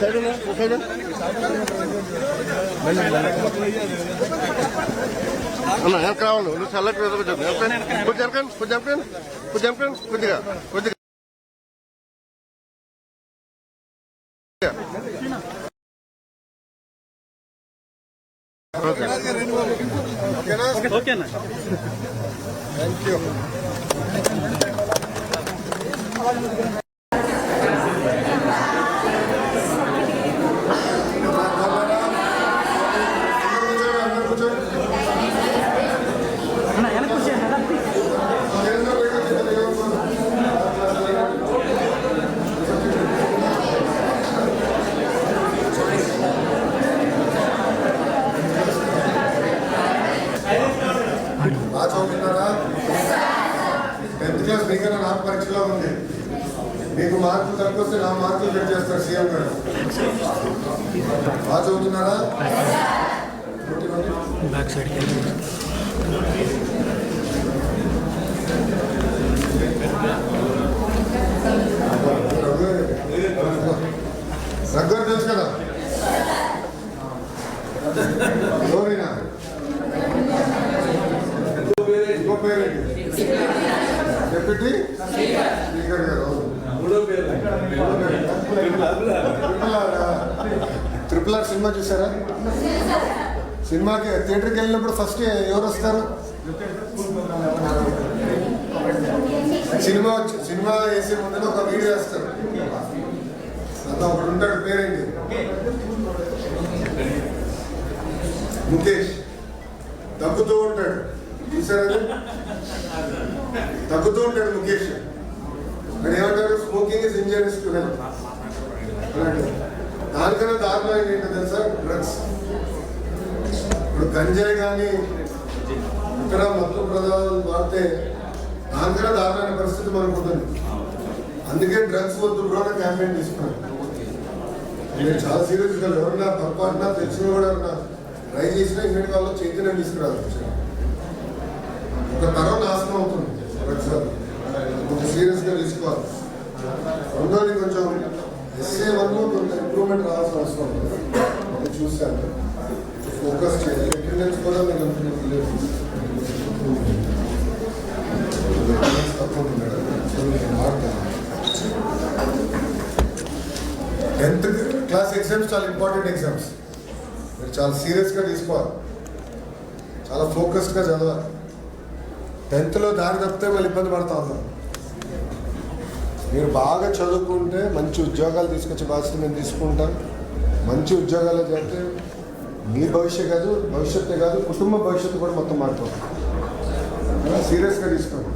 Side side అన్న వెనక రావాలి నువ్వు చల్లకి మీద కొంచెం వెనక- కొంచెం వెనకండి కొంచెం వెనకండి కొంచెం వెనకండి కొద్దిగా కొద్దిగా ఓకే ఓకేనా థ్యాంక్ యూ మీకన్నా నాకు పరీక్షలో ఉంది. మీకు మార్కులు తక్కువ వస్తే నా మార్కులు కట్ చేస్తారు సీఎం గారు. బాగా చదువుతున్నారా? రగ్గర్ తెలుసు కదా ఇంకో పేరేంటి డెప్యూటీ స్పీకర్ గారు ట్రిపుల్ ఆర్ సినిమా చూసారా? సినిమాకి థియేటర్కి వెళ్ళినప్పుడు ఫస్ట్ ఎవరు వస్తారు? సినిమా వచ్చి- సినిమా వేసే ముందు ఒక వీడియో వేస్తారు. అంతా ఒకడు ఉంటాడు పేరేంటి? ముఖేష్. తగ్గుతూ ఉంటాడు. చూసారా తగ్గుతూ ఉంటాడు ముఖేష్. ఇక్కడ ఏమంటారు? Smoking is injuries to health దానికన్నా దారుణం ఏంటంటే తెలుసా? డ్రగ్స్. ఇప్పుడు గంజాయి కానీ ఇతర మత్తు పదార్థాలు వాడితే దానికన్నా దారుణమైన పరిస్థితి మనకు ఉంటుంది. అందుకే డ్రగ్స్ వద్దు కూడా క్యాంపెయిన్ తీసుకున్నాను నేను చాలా సీరియస్గా ఎవరన్నా పొరపాటున తెలిసిన కూడా ఎవరన్నా ట్రై చేసినా ఇంటి వాళ్ళు చైతన్యం తీసుకురావచ్చు. ఒక తరం నాశనం అవుతుంది డ్రగ్స్ వల్ల. కొంచెం సీరియస్గా తీసుకోవాలి రెండోది కొంచెం ఎస్ఏ వన్ కొంచెం ఇంప్రూవ్మెంట్ రావాల్సిన అవసరం ఉంది అది చూశాను ఫోకస్ చేయాలి అటెండెన్స్ కూడా మీకు అనుకున్నది లేదు తక్కువ ఉంది మేడం సో నేను మారుతాను టెన్త్ క్లాస్ ఎగ్జామ్స్ చాలా ఇంపార్టెంట్ ఎగ్జామ్స్ మీరు చాలా సీరియస్గా తీసుకోవాలి చాలా ఫోకస్డ్గా చదవాలి టెన్త్లో దారి తప్పితే మళ్ళీ ఇబ్బంది పడతా ఉన్నాం మీరు బాగా చదువుకుంటే మంచి ఉద్యోగాలు తీసుకొచ్చే బాధ్యత మేము తీసుకుంటాం. మంచి ఉద్యోగాలు చేస్తే మీ భవిష్యత్ కాదు భవిష్యత్తే కాదు కుటుంబ భవిష్యత్తు కూడా మొత్తం మారుతుంది సీరియస్గా తీసుకోండి.